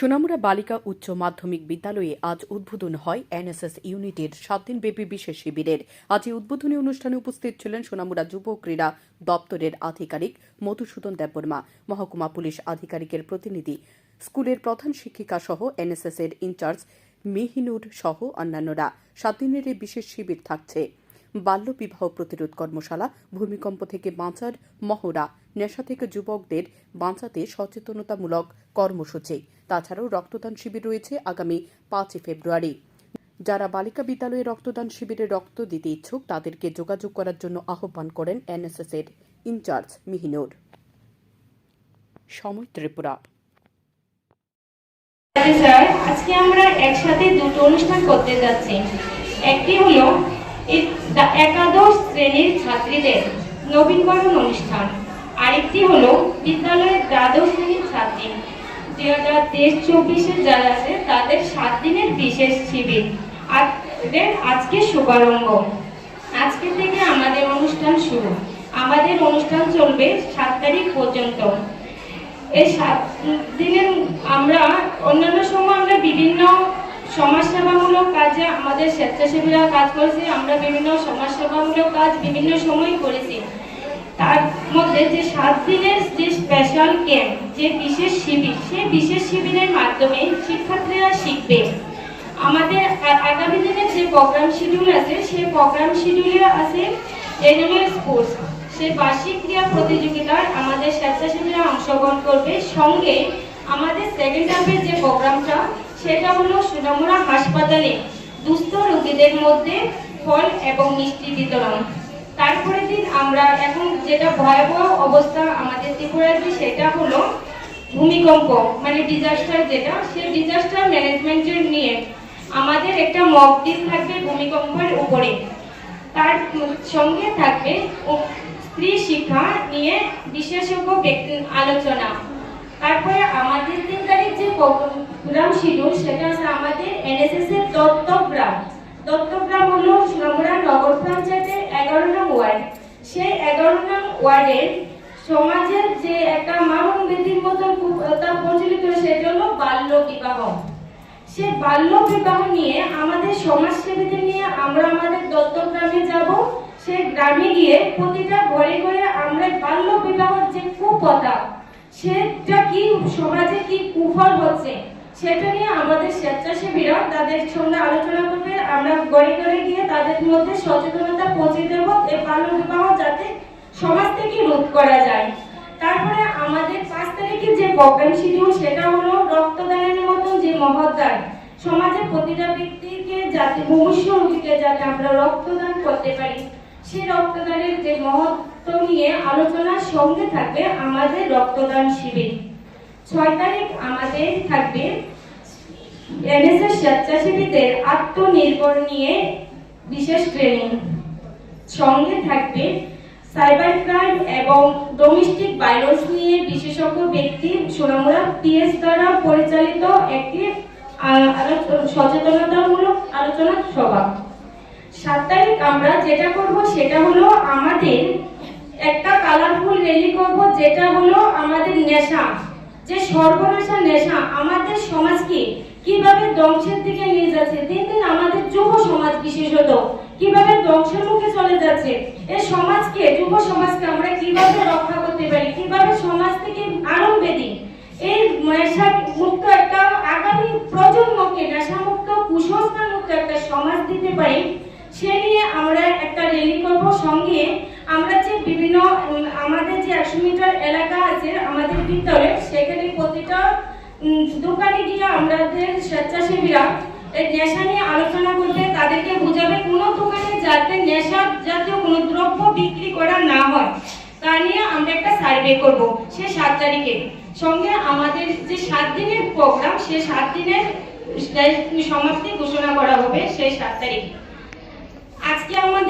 সোনামুড়া বালিকা উচ্চ মাধ্যমিক বিদ্যালয়ে আজ উদ্বোধন হয় এনএসএস ইউনিটের সাত দিনব্যাপী বিশেষ শিবিরের। আজ এই উদ্বোধনী অনুষ্ঠানে উপস্থিত ছিলেন সোনামুড়া যুব ক্রীড়া দপ্তরের আধিকারিক মধুসূদন দেববর্মা, মহকুমা পুলিশ আধিকারিকের প্রতিনিধি, স্কুলের প্রধান শিক্ষিকা সহ এনএসএস এর ইনচার্জ মেহিনুর সহ অন্যান্যরা। সাত দিনের এই বিশেষ শিবির থাকছে। বাল্যবিবাহ প্রতিরোধ কর্মশালা, ভূমিকম্প থেকে বাঁচার মহড়া নেশা থেকে যুবকদের বাঁচাতে সচেতনতামূলক কর্মসূচি। তাছাড়াও রক্তদান শিবির রয়েছে আগামী পাঁচই ফেব্রুয়ারি। যারা বালিকা বিদ্যালয়ে রক্তদান শিবিরে রক্ত দিতে ইচ্ছুক, তাদেরকে যোগাযোগ করার জন্য আহ্বান করেন এনএসএস এর ইনচার্জ মিহিনুর। সময় ত্রিপুরা। আজকে আমরা একসাথে দুটো অনুষ্ঠান করতে যাচ্ছি। একটি হলো একাদশ শ্রেণির ছাত্রীদের নবীনবরণ অনুষ্ঠান। আরেকটি হলো বিদ্যালয়ের দ্বাদশ শ্রেণির ছাত্রী। যে হাজার তেইশ চব্বিশে যারা আছে, তাদের সাত দিনের বিশেষ শিবির। আজকে শুভারম্ভ। আজকে থেকে আমাদের অনুষ্ঠান শুরু। আমাদের অনুষ্ঠান চলবে সাত তারিখ পর্যন্ত। এই সাত দিনের আমরা, অন্যান্য সময় আমরা বিভিন্ন সমাজসেবামূলক কাজে আমাদের স্বেচ্ছাসেবীরা কাজ করেছি, আমরা বিভিন্ন সমাজসেবামূলক কাজ বিভিন্ন সময় করেছি। তার মধ্যে যে সাত দিনের যে স্পেশাল ক্যাম্প যে বিশেষ শিবির, সেই বিশেষ শিবিরের মাধ্যমে শিক্ষার্থীরা শিখবে। আমাদের আগামী দিনের যে প্রোগ্রাম শিডিউল আছে, সেই প্রোগ্রাম শিডিউলে আছে এনুয়াল স্পোর্টস সেই বার্ষিক ক্রীড়া প্রতিযোগিতায় আমাদের স্বেচ্ছাসেবীরা অংশগ্রহণ করবে। সঙ্গে আমাদের সেকেন্ড হাফের যে প্রোগ্রামটা সেটা হলো সুনামুরা হাসপাতালে দুস্থ রোগীদের মধ্যে ফল এবং মিষ্টি বিতরণ। তারপরের দিন আমরা এখন যেটা ভয়াবহ অবস্থা আমাদের ত্রিপুরাতে সেটা হলো ভূমিকম্প মানে ডিজাস্টার যেটা, সেই ডিজাস্টার ম্যানেজমেন্টের নিয়ে আমাদের একটা মক ডিল থাকবে ভূমিকম্পের উপরে। তার সঙ্গে থাকবে স্ত্রী শিক্ষা নিয়ে বিশেষজ্ঞ ব্যক্তি আলোচনা। তারপরে আমাদের তিন তারিখ যে প্রোগ্রাম শিডিউল সেটা আছে আমাদের এনএসএস এর দত্তগ্রাম। দত্তগ্রাম হলো সোনামুড়া নগর পঞ্চায়েতের এগারো নং ওয়ার্ড। সেই এগারো নং ওয়ার্ডের সমাজের যে একটা মারণ বিধির মতন তা প্রচলিত সেটা হলো বাল্য বিবাহ। সে বাল্য বিবাহ নিয়ে আমাদের সমাজসেবীদের নিয়ে আমরা আমাদের দত্তক গ্রামে যাব। সে গ্রামে গিয়ে প্রতিটা ঘরে ঘরে আমরা বাল্য বিবাহের যে কুপ্রথা সেটা কি সমাজে কি কুফল হচ্ছে? সেটা নিয়ে আমাদের স্বেচ্ছাসেবীরা তাদের সঙ্গে আলোচনা করবে। আমরা ঘরে ঘরে গিয়ে তাদের মধ্যে সচেতনতা পৌঁছে দেব এই বাল্য বিবাহ যাতে সমাজ থেকে রোধ করা যায়। তারপরে আমাদের পাঁচ তারিখে যে প্রোগ্রাম শিডিউল সেটা হলো রক্তদানের মতন যে মহৎদান। সমাজে প্রতিটা ব্যক্তিকে যাতে ভবিষ্য রোগীকে যাতে আমরা রক্তদান করতে পারি, সেই রক্তদানের যে মহত্ব নিয়ে আলোচনার সঙ্গে থাকবে আমাদের রক্তদান শিবির। ছয় তারিখ আমাদের থাকবে এনএসএস স্বেচ্ছাসেবীদের আত্মনির্ভর নিয়ে বিশেষ ট্রেনিং সঙ্গে থাকবে সাইবার ক্রাইম এবং ডোমেস্টিক ভায়োলেন্স নিয়ে বিশেষজ্ঞ ব্যক্তি সোনামুড়া পিএস দ্বারা পরিচালিত একটি সচেতনতামূলক আলোচনা সভা। সাত তারিখ আমরা যেটা করব সেটা হলো আমাদের একটা কালারফুল র্যালি করব, যেটা হলো আমাদের নেশা। যে সর্বনাশা নেশা আমাদের সমাজকে কীভাবে ধ্বংসের দিকে নিয়ে যাচ্ছে, দিন দিন আমাদের যুব সমাজ বিশেষত কীভাবে ধ্বংসের মুখে চলে যাচ্ছে এই সমাজকে, যুব সমাজকে আমরা কীভাবে রক্ষা করতে পারি, কীভাবে সমাজ থেকে আরম্ভে দিই এই নেশা মুক্ত একটা আগামী প্রজন্মকে নেশা মুক্ত কুসংস্কার মুক্ত একটা সমাজ দিতে পারি, সে নিয়ে আমরা একটা র্যালি করব সঙ্গে। আমরা যে বিভিন্ন আমাদের যে একশো মিটার এলাকা আছে আমাদের বিদ্যালয়ে সেখানে প্রতিটা দোকানে গিয়ে আমাদের স্বেচ্ছাসেবীরা এই নেশা নিয়ে আলোচনা করবে তাদেরকে বোঝাবে কোনো দোকানে যাতে নেশা জাতীয় কোনো দ্রব্য বিক্রি করা না হয়, তা নিয়ে আমরা একটা সার্ভে করব সে সাত তারিখে। সঙ্গে আমাদের যে সাত দিনের প্রোগ্রাম, সে সাত দিনের সমাপ্তি ঘোষণা করা হবে সেই সাত তারিখ। আজকে আমাদের